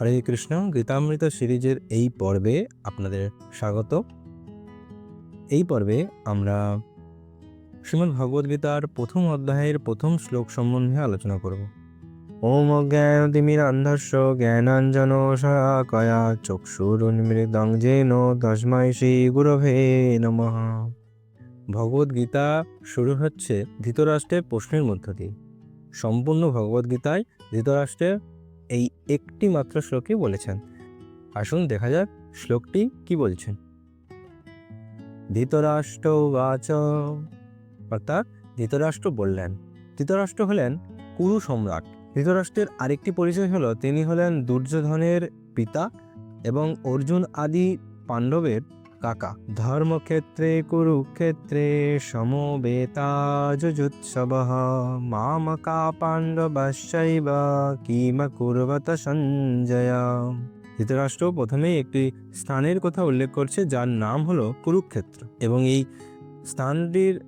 হরে কৃষ্ণ, গীতামৃত সিরিজের এই পর্বে আপনাদের স্বাগত। এই পর্বে আমরা শ্রীমদ্ ভগবদ্গীতার প্রথম অধ্যায়ের প্রথম শ্লোক সম্বন্ধে আলোচনা করব। ওম জ্ঞানতিমিরান্ধস্য জ্ঞানাঞ্জন শাকয়া চক্ষুরুন্মৃদং যেন তস্মাই শ্রী গুরভে নমঃ ভগবদ্গীতা শুরু হচ্ছে ধৃতরাষ্ট্রের প্রশ্নের মধ্য দিয়ে। সম্পূর্ণ ভগবদ্গীতায় ধৃতরাষ্ট্রের এই একটি মাত্র শ্লোকই বলেছেন। আসুন দেখা যাক শ্লোকটি কি বলছেন। ধৃতরাষ্ট্র বাচ অর্থাৎ ধৃতরাষ্ট্র বললেন। ধৃতরাষ্ট্র হলেন কুরু সম্রাট। ধৃতরাষ্ট্রের আরেকটি পরিচয় হলো, তিনি হলেন দুর্যোধনের পিতা এবং অর্জুন আদি পাণ্ডবের কাকা। ধর্মক্ষেত্রে, কুরুক্ষেত্রে, সমবেতা যুজুৎসব মামকা পাণ্ডবাশ্চৈব, কিম কুর্বত সঞ্জয়। ধৃতরাষ্ট্র প্রথমেই একটি স্থানের কথা উল্লেখ করছে, যার নাম হলো কুরুক্ষেত্র। এবং এই স্থানটির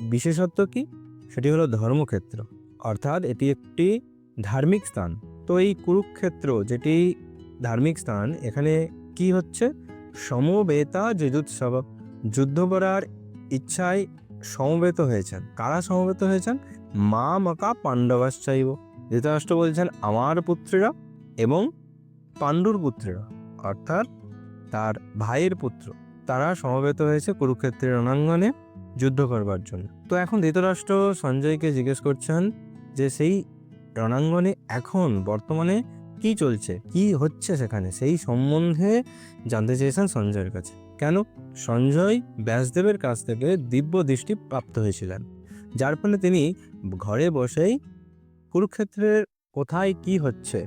বিশেষত্ব কি? সেটি হলো ধর্মক্ষেত্র। অর্থাৎ এটি একটি ধার্মিক স্থান। তো এই কুরুক্ষেত্র, যেটি ধার্মিক স্থান, এখানে কি হচ্ছে? সমবেতা যুজুৎসব যুদ্ধ করার ইচ্ছায় সমবেত হয়েছেন। কারা সমবেত হয়েছেন? মা মকা পাণ্ডবাশ্চাইব ধৃতরাষ্ট্র বলছেন আমার পুত্রীরা এবং পাণ্ডুর পুত্রীরা, অর্থাৎ তার ভাইয়ের পুত্র। তারা সমবেত হয়েছে কুরুক্ষেত্রের রণাঙ্গনে যুদ্ধ করবার জন্য। তো এখন ধৃতরাষ্ট্র সঞ্জয়কে জিজ্ঞেস করছেন যে সেই রণাঙ্গনে এখন বর্তমানে কি চলছে? কি হচ্ছে সেখানে? সেই সম্বন্ধে জানতে চেয়েছেন সঞ্জয়ের কাছে। কেন? সঞ্জয় ব্যাসদেবের কাছ থেকে দিব্য দৃষ্টি প্রাপ্ত হয়েছিলেন। যার ফলে তিনি ঘরে বসেই কুরুক্ষেত্রের কোথায় কি হচ্ছে,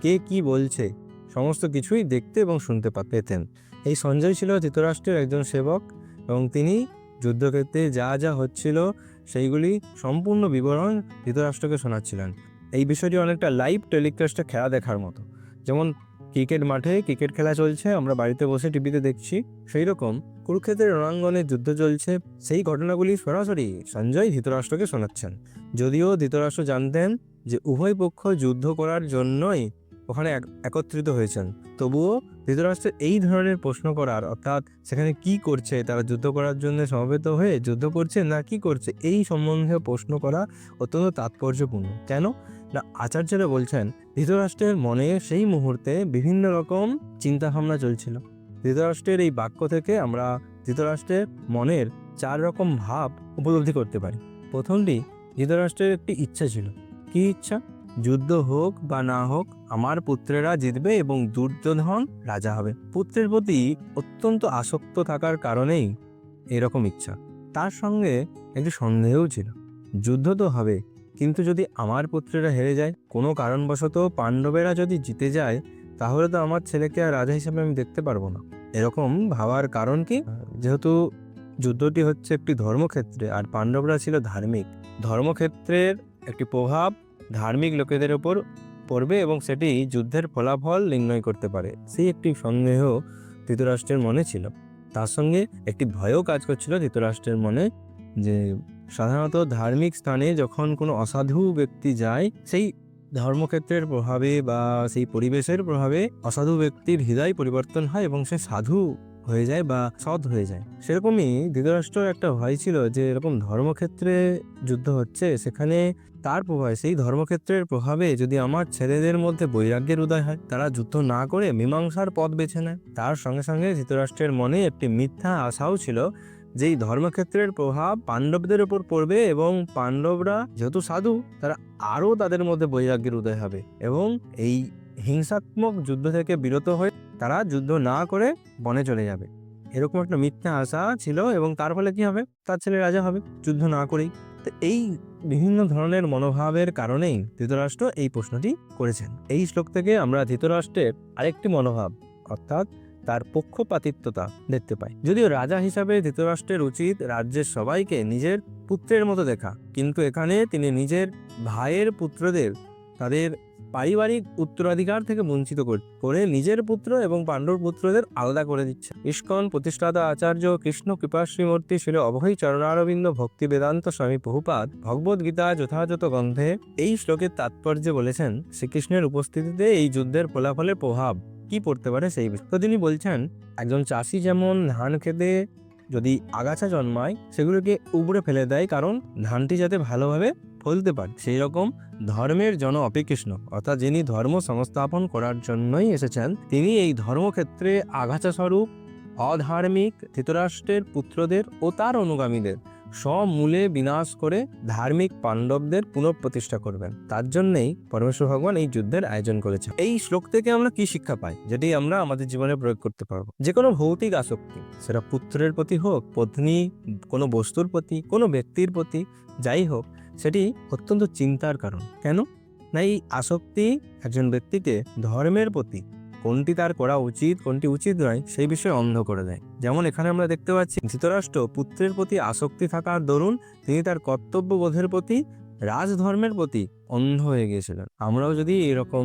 কে কি বলছে, সমস্ত কিছুই দেখতে এবং শুনতে পেতেন। এই সঞ্জয় ছিল ধৃতরাষ্ট্রের একজন সেবক এবং তিনি যুদ্ধক্ষেত্রে যা যা হচ্ছিল সেইগুলি সম্পূর্ণ বিবরণ ধৃতরাষ্ট্রকে শোনাচ্ছিলেন। এই বিষয়টি অনেকটা লাইভ টেলিকাস্টে খেলা দেখার মতো। যেমন, ক্রিকেট মাঠে ক্রিকেট খেলা চলছে, আমরা বাড়িতে বসে টিভিতে দেখছি সেই রকম কুরুক্ষেত্রের রণাঙ্গনে যুদ্ধ চলছে, সেই ঘটনাগুলি সরাসরি সঞ্জয় ধৃতরাষ্ট্রকে শোনাচ্ছেন। যদিও ধৃতরাষ্ট্র জানতেন যে উভয় পক্ষ যুদ্ধ করার জন্যই ওখানে এক- একত্রিত হয়েছেন। তবুও ধৃতরাষ্ট্রের এই ধরনের প্রশ্ন করার, অর্থাৎ সেখানে কি করছে, তারা যুদ্ধ করার জন্য সমবেত হয়ে যুদ্ধ করছে, না কি করছে, এই সম্বন্ধে প্রশ্ন করা অত্যন্ত তাৎপর্যপূর্ণ। কেন? না, আচার্যরা বলছেন, ধৃতরাষ্ট্রের মনে সেই মুহূর্তে বিভিন্ন রকম চিন্তাভাবনা চলছিল। ধৃতরাষ্ট্রের এই বাক্য থেকে আমরা ধৃতরাষ্ট্রের মনের চার রকম ভাব উপলব্ধি করতে পারি। প্রথমটি, ধৃতরাষ্ট্রের একটি ইচ্ছা ছিল। কি ইচ্ছা? যুদ্ধ হোক বা না হোক, আমার পুত্রেরা জিতবে এবং দুর্যোধন রাজা হবে। পুত্রের প্রতি অত্যন্ত আসক্ত থাকার কারণেই এরকম ইচ্ছা। তার সঙ্গে একটি সন্দেহও ছিল। যুদ্ধ তো হবে কিন্তু যদি আমার পুত্রেরা হেরে যায়, কোনো কারণবশত পাণ্ডবেরা যদি জিতে যায়, তাহলে তো আমার ছেলেকে আর রাজা হিসাবে আমি দেখতে পারব না। এরকম ভাবার কারণ কি? যেহেতু যুদ্ধটি হচ্ছে একটি ধর্মক্ষেত্রে আর পাণ্ডবরা ছিল ধার্মিক। ধর্মক্ষেত্রের একটি প্রভাব ধার্মিক লোকেদের ওপর পড়বে এবং সেটি যুদ্ধের ফলাফল নির্ণয় করতে পারে। সেই একটি সন্দেহ ধৃতরাষ্ট্রের মনে ছিল। তার সঙ্গে একটি ভয়ও কাজ করছিল ধৃতরাষ্ট্রের মনে যে সাধারণত ধার্মিক স্থানে যখন কোনো অসাধু ব্যক্তি যায়, সেই ধর্মক্ষেত্রের প্রভাবে বা সেই পরিবেশের প্রভাবে অসাধু ব্যক্তির হৃদয় পরিবর্তন হয় এবং সে সাধু হয়ে যায় বা সৎ হয়ে যায়। সেরকমই ধৃতরাষ্ট্র একটা ভয় ছিল যে এরকম ধর্মক্ষেত্রে যুদ্ধ হচ্ছে, সেখানে তার প্রভাবে, সেই ধর্মক্ষেত্রের প্রভাবে যদি আমার ছেলেদের মধ্যে বৈরাগ্যের উদয় হয়, তারা যুদ্ধ না করে মীমাংসার পথ বেছে নেয়। তার সঙ্গে সঙ্গে ধৃতরাষ্ট্রের মনে একটি মিথ্যা আশাও ছিল যে এই ধর্মক্ষেত্রের প্রভাব পাণ্ডবদের উপর পড়বে এবং পাণ্ডবরা যেহেতু সাধু, তারা আরও তাদের মধ্যে বৈরাগ্যের উদয় হবে এবং এই হিংসাত্মক যুদ্ধ থেকে বিরত হয়ে তারা যুদ্ধ না করে বনে চলে যাবে। এরকম একটা মিথ্যা আশা ছিল এবং তার ফলে কি হবে? তার ছেলে রাজা হবে, যুদ্ধ না করেই। তো এই বিভিন্ন ধরনের মনোভাবের কারণেই ধৃতরাষ্ট্র এই প্রশ্নটি করেছেন। এই শ্লোক থেকে আমরা ধৃতরাষ্ট্রের আরেকটি মনোভাব, অর্থাৎ তার পক্ষপাতিত্বতা দেখতে পাই যদিও রাজা হিসাবে ধৃতরাষ্ট্রের উচিত রাজ্যের সবাইকে নিজের পুত্রের মতো দেখা, কিন্তু এখানে তিনি নিজের ভাইয়ের পুত্রদের তাদের পারিবারিক উত্তরাধিকার থেকে বঞ্চিত কর- নিজের পুত্র এবং পাণ্ডব পুত্রদের আলাদা করে দিচ্ছে। ইস্কন প্রতিষ্ঠাতা আচার্য কৃষ্ণ কৃপাশ্রীমূর্তি ছিল অভয় চরণারবিন্দ ভক্তি বেদান্ত স্বামী বহুপাদ ভগবদ গীতা যথাযথ গ্রন্থে এই শ্লোকের তাৎপর্যে বলেছেন, শ্রীকৃষ্ণের উপস্থিতিতে এই যুদ্ধের ফলাফলের প্রভাব কি পড়তে পারে সেই তো তিনি বলছেন, একজন চাষি যেমন ধান খেতে যদি আগাছা জন্মায়, সেগুলোকে উপড়ে ফেলে দেয় কারণ ধানটি যাতে ভালোভাবে ফলতে পারে। সেই রকম ধর্মের জন অপিকৃষ্ণ, অর্থাৎ যিনি ধর্ম সংস্থাপন করার জন্যই এসেছেন, তিনি এই ধর্মক্ষেত্রে আগাছা স্বরূপ অধার্মিক, ধৃতরাষ্ট্রের পুত্রদের ও তার অনুগামীদের সমূলে বিনাশ করে ধার্মিক পাণ্ডবদের পুনঃপ্রতিষ্ঠা করবেন। তার জন্যই পরমেশ্বর ভগবান এই যুদ্ধের আয়োজন করেছে এই শ্লোক থেকে আমরা কি শিক্ষা পাই? যেটি আমরা আমাদের জীবনে প্রয়োগ করতে পারব। যে কোনো ভৌতিক আসক্তি, সেটা পুত্রের প্রতি হোক, পত্নী, কোনো বস্তুর প্রতি, কোনো ব্যক্তির প্রতি, যাই হোক, সেটি অত্যন্ত চিন্তার কারণ। কেন? না, এই আসক্তি একজন ব্যক্তিকে ধর্মের প্রতি কোনটি তার করা উচিত, কোনটি উচিত নয়, সেই বিষয়ে অন্ধ করে দেয়। যেমন এখানে আমরা দেখতে পাচ্ছি, ধৃতরাষ্ট্র পুত্রের প্রতি আসক্তি থাকার দরুন তিনি তার কর্তব্যবোধের প্রতি, রাজধর্মের প্রতি অন্ধ হয়ে গিয়েছিলেন। আমরাও যদি এরকম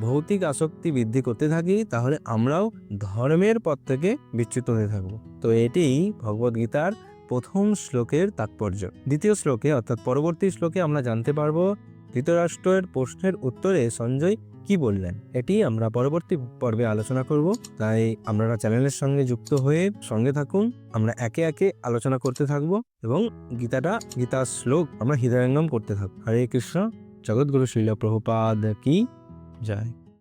ভৌতিক আসক্তি বৃদ্ধি করতে থাকি, তাহলে আমরাও ধর্মের পথ থেকে বিচ্যুত হয়ে থাকব। তো এটি ভগবদ্গীতার প্রথম শ্লোকের তাৎপর্য। দ্বিতীয় শ্লোকে, অর্থাৎ পরবর্তী শ্লোকে আমরা জানতে পারব, ধৃতরাষ্ট্রের প্রশ্নের উত্তরে সঞ্জয় কি বললেন? এটি আমরা পরবর্তী পর্বে আলোচনা করব। তাই আপনারা চ্যানেলের সঙ্গে যুক্ত হয়ে সঙ্গে থাকুন। আমরা একে একে আলোচনা করতে থাকব এবং গীতাটা, গীতার শ্লোক আমরা হৃদয়ঙ্গম করতে থাকব। হরে কৃষ্ণ। জগৎগুরু শিল প্রভুপাদ কি? জয়।